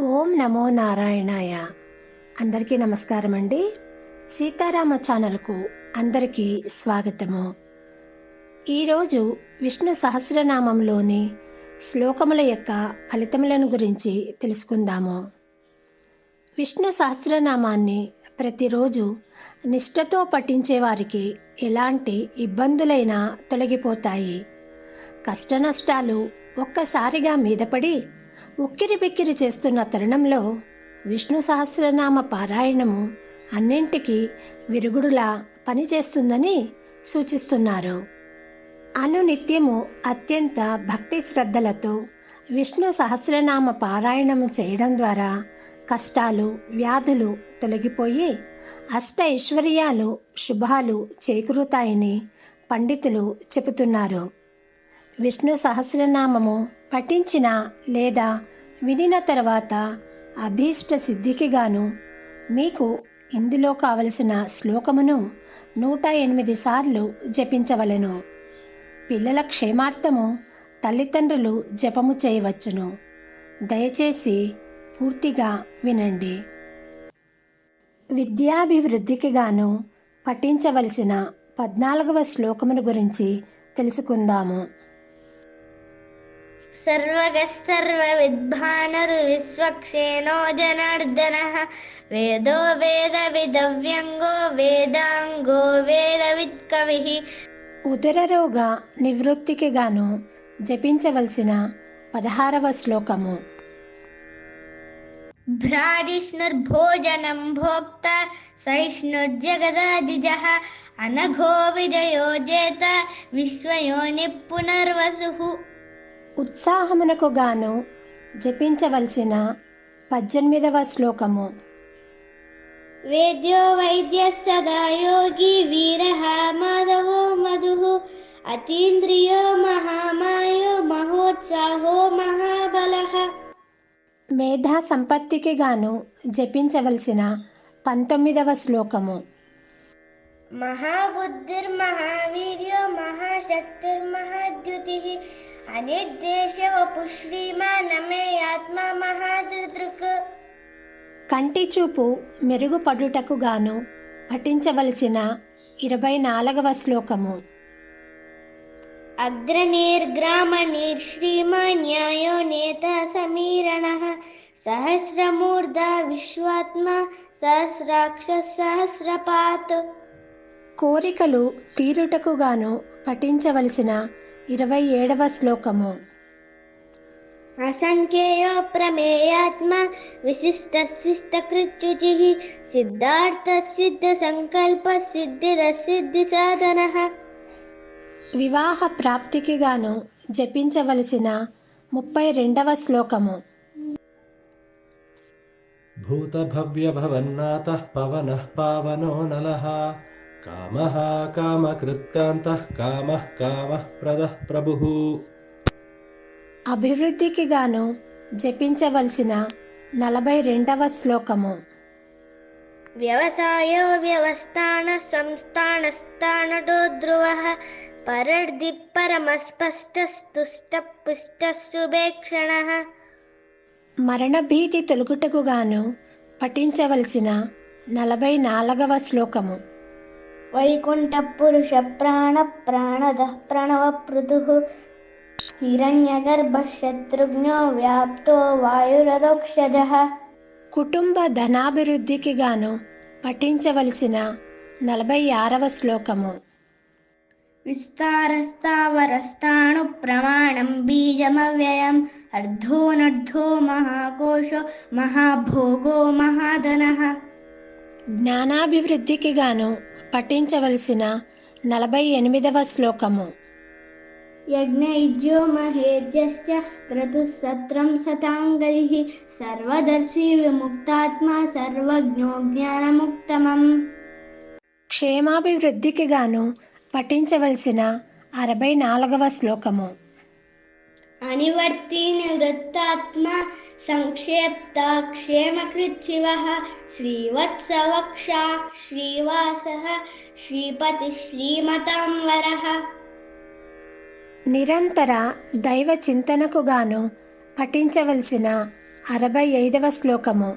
ఓం నమో నారాయణాయ. అందరికీ నమస్కారం అండి సీతారామ ఛానల్కు అందరికీ స్వాగతము. ఈరోజు విష్ణు సహస్రనామంలోని శ్లోకముల యొక్క ఫలితములను గురించి తెలుసుకుందాము. విష్ణు సహస్రనామాన్ని ప్రతిరోజు నిష్ఠతో పఠించే వారికి ఎలాంటి ఇబ్బందులైనా తొలగిపోతాయి. కష్టనష్టాలు ఒక్కసారిగా మీదపడి ఉక్కిరి బిక్కిరి చేస్తున్న తరుణంలో విష్ణు సహస్రనామ పారాయణము అన్నింటికీ విరుగుడులా పనిచేస్తుందని సూచిస్తున్నారు. అనునిత్యము అత్యంత భక్తి శ్రద్ధలతో విష్ణు సహస్రనామ పారాయణము చేయడం ద్వారా కష్టాలు వ్యాధులు తొలగిపోయి అష్ట ఐశ్వర్యాలు శుభాలు చేకూరుతాయని పండితులు చెబుతున్నారు. విష్ణు సహస్రనామము పఠించిన లేదా వినిన తర్వాత అభీష్ట సిద్ధికి గాను మీకు ఇందులో కావలసిన శ్లోకమును నూట ఎనిమిది సార్లు జపించవలెను. పిల్లల క్షేమార్థము తల్లిదండ్రులు జపము చేయవచ్చును. దయచేసి పూర్తిగా వినండి. విద్యాభివృద్ధికి గాను పఠించవలసిన పద్నాలుగవ శ్లోకమును గురించి తెలుసుకుందాము. सर्वगस्सर्वविद्भानर्विश्वक्षेणो जनार्दनः वेदो वेदविदव्यङ्गो वेदाङ्गो वेदवित्कविः ఉదరరోగ నివృత్తికి గాను జపించవలసిన పదహారవ శ్లోకము भ्राडिष्णुर्भोजनं भोक्ता सहिष्णुर्जगदादिजः अनघो विजयो जेत विश्वयोनिः पुनर्वसुः ఉత్సాహమునకు గాను జపించవలసిన పద్దెనిమిదవ శ్లోకము. వేద్యో వైద్య సదాయోగి వీర మాధవో మధు అతీంద్రియో మహామాయో మహోత్సాహో మహాబల. మేధా సంపత్తికి గాను జపించవలసిన పంతొమ్మిదవ శ్లోకము. మహాబుద్ధిర్మహావీర్యో మహాశక్తిర్మహాద్యుతి నమే ఆత్మ కంటి చూపు మెరుగుపడుటకు గాను పఠించవలసిన ఇరవై నాలుగవ శ్లోకము. అగ్రనిర్గ్రామ నిర్శ్రీమ న్యాయో నేత సమీరణ. సహస్రమూర్ధ విశ్వాత్మ సహస్రాక్ష సహస్రపాత్. కోరికలు తీరుటకుగాను పఠించవలసిన ఇరవై ఏడవ శ్లోకము. అసంఖ్యేయో ప్రమేయాత్మ విశిష్ట కృత్యుచి సిద్ధార్థ సిద్ధ సంకల్ప సిద్ధి సిద్ధి సాధన వివాహ ప్రాప్తికి గాను జపించవలసిన ముప్పై రెండవ శ్లోకము. భూతభవ్యభవన్నాథ పవన పావనో నలహ कामः कामकृत्कान्तः कामः कामः प्रदः प्रभुः అభివృద్ధికి గాను జపించవలసిన నలభై రెండవ శ్లోకము व्यवसायो व्यवस्थानः संस्थानस्थानटो ध्रुवः परर्दि परमस्पष्टस्तुष्टः पुष्टः सुभेक्षणः మరణభీతి తొలుగుటకు గాను పఠించవలసిన నలభై నాలుగవ శ్లోకము वैकुण्ठपुरुषप्राणप्राणदः प्रणवपृथुः हिरण्यगर्भः शत्रुघ्नो व्याप्तो वायुरदोक्षजः కుటుంబ ధనాభివృద్ధికి గాను పఠించవలసిన నలభై ఆరవ శ్లోకము विस्तारस्तावरस्ताणुप्रमाणं बीजमव्ययम् अर्धोनर्धो महाकोशो महाभोगो महाधनः జ్ఞానాభివృద్ధికి గాను పఠించవలసిన నలభై ఎనిమిదవ శ్లోకము. యజ్ఞో మహేర్జశ్చ సతాంగై సర్వదర్శి విముక్తాత్మ సర్వజ్ఞో జ్ఞానముక్తమం క్షేమాభివృద్ధికి గాను పఠించవలసిన అరవై నాలుగవ శ్లోకము. అనివర్తి నివృత్తాత్మ సంక్షేప్త క్షేమకృత్ శివ శ్రీవత్సవక్ష శ్రీవాస శ్రీపతి శ్రీమతాంవర నిరంతర దైవ చింతనకు గాను పఠించవలసిన అరవై ఐదవ శ్లోకము.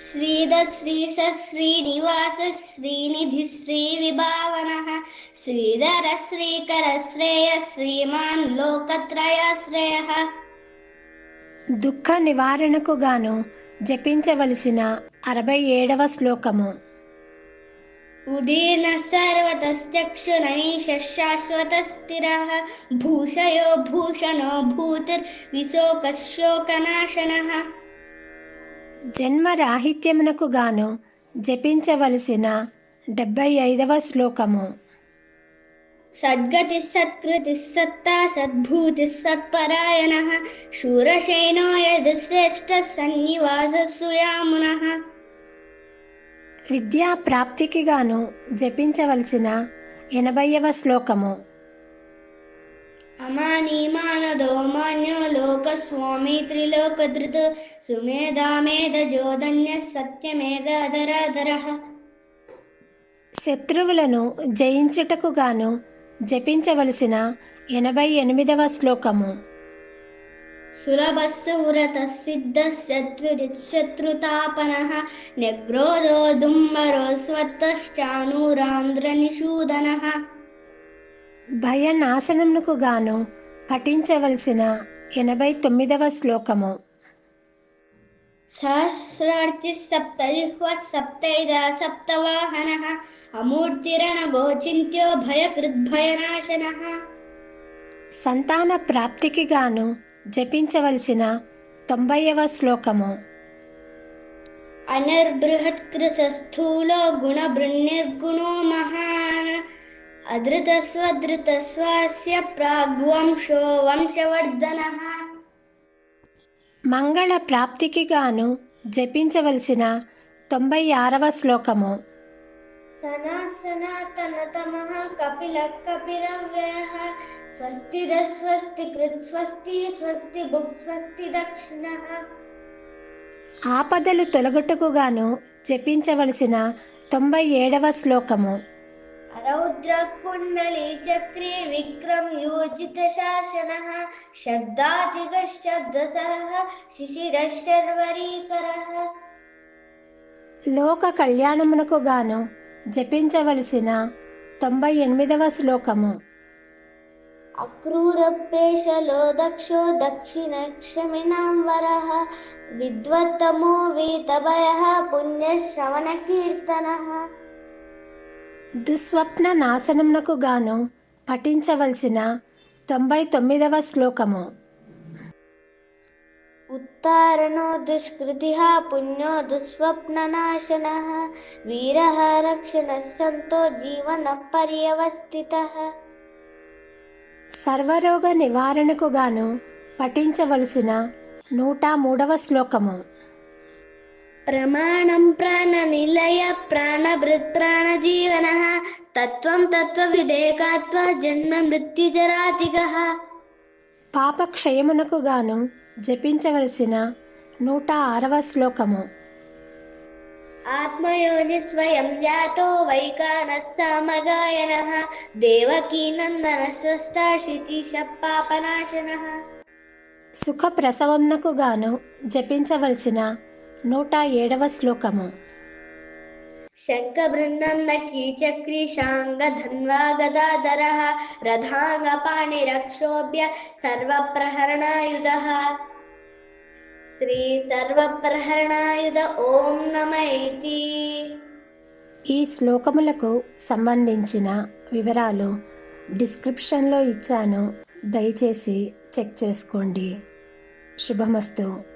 శ్రీద శ్రీస శ్రీనివాస శ్రీనిధి శ్రీ విభావన శ్రీధర శ్రీకర శ్రేయ శ్రీమాన్ లోకత్రయాశ్రయ దుఃఖ నివారణకు గాను జపించవలసిన అరవై ఏడవ శ్లోకము. ఉదీర్ణ సర్వతశ్చక్షురణీశ శాశ్వత స్థిర భూషయో భూషణో భూతిర్ విశోక శోకనాశన జన్మ రాహిత్యమునకు గాను జపించవలసిన డెబ్బై ఐదవ శ్లోకము. సద్గతి సత్కృతి సత్తా సద్భూతి సత్పరాయణ శూరశైనో యద్ శ్రేష్ఠ సన్నివాస సుయామున విద్యా ప్రాప్తికి గాను జపించవలసిన ఎనభైవ శ్లోకము. అమాని మానదో మాన్యో లోక స్వామి సుమేధామేధ జోధన్య సత్యమేధ అధరాధర. శత్రువులను జయించుటకు గాను జపించవలసిన ఎనభై ఎనిమిదవ శ్లోకము. సులభస్సువ్రత సిద్ధ శత్రుజిత్ నిగ్రోధో దుమ్మరో స్వత్తశ్చానూరాంధ్ర నిషూదన భయనాశనమునకు గాను పఠించవలసిన ఎనభై తొమ్మిదవ శ్లోకము. సహస్రార్చి సప్తజిహ్వ సప్తైద సప్తవాహన అమూర్తిరణ గోచింత్యో భయకృద్భయనాశన. సంతాన ప్రాప్తికి గాను జపించవలసిన తొంభైవ శ్లోకము. అనిర్బృహత్కృత స్థూలో గుణబృన్నిర్గుణో మహాన్ స్వాస్య ప్రాగ్వంశో వంశవర్ధన మంగళ ప్రాప్తికి గాను జపించవలసిన తొంభై ఆరవ శ్లోకము. సనాత్ సనాతనతమః కపిల కపిరవ్యయః స్వస్తి స్వస్తి కృత్ స్వస్తి స్వస్తి బుక్ స్వస్తి దక్షిణః। ఆపదలు తొలగుటకు గాను జపించవలసిన తొంభై ఏడవ శ్లోకము. రౌద్ర కుండలి చక్రే విక్రమ్ యూర్జిత శాసనః శబ్దాతిగ శబ్దసః శిశిర శర్వరీకరః లోక కళ్యాణమునకు గాను జపించవలసిన తొంభై ఎనిమిదవ శ్లోకము అక్రూరపేశలో దక్షో దక్షిణ క్షమినాం వరః విద్వత్తమో వీతభయః పుణ్యశ్రవణ కీర్తనః। దుస్వప్న నాశనమునకు గాను పఠించవలసిన తొంభై తొమ్మిదవ శ్లోకము. ఉత్తారణో దుష్కృతిః పుణ్యో దుస్వప్ననాశనः వీరः రక్షణः సంతో జీవన పర్యవస్థితः సర్వరోగ నివారణకు గాను పఠించవలసిన నూట మూడవ శ్లోకము. ప్రమాణం ప్రాణ నిలయ ప్రాణభృత్ ప్రాణజీవన తత్వం తత్వవిదేకాత్వ జన్మ మృత్యుజరాతిగః పాపక్షయమునకు గాను జపించవలసిన నూట ఆరవ శ్లోకము. ఆత్మయోని స్వయం జాతో వైకానः సామగాయనः దేవకీ నందన స్రష్టాశితిశ పాపనాశనः సుఖ ప్రసవమునకు గాను జపించవలసిన నూట ఏడవ శ్లోకము. శంఖబృందంద కీచక్రీ శాంగ ధన్వా గదాధరः రథాంగ పాణిరక్షోభ్య సర్వప్రహరణాయుధः. శ్రీ సర్వప్రహరణాయుధ ఓం నమ ఇతి ఈ శ్లోకములకు సంబంధించిన వివరాలు డిస్క్రిప్షన్లో ఇచ్చాను. దయచేసి చెక్ చేసుకోండి. శుభమస్తు.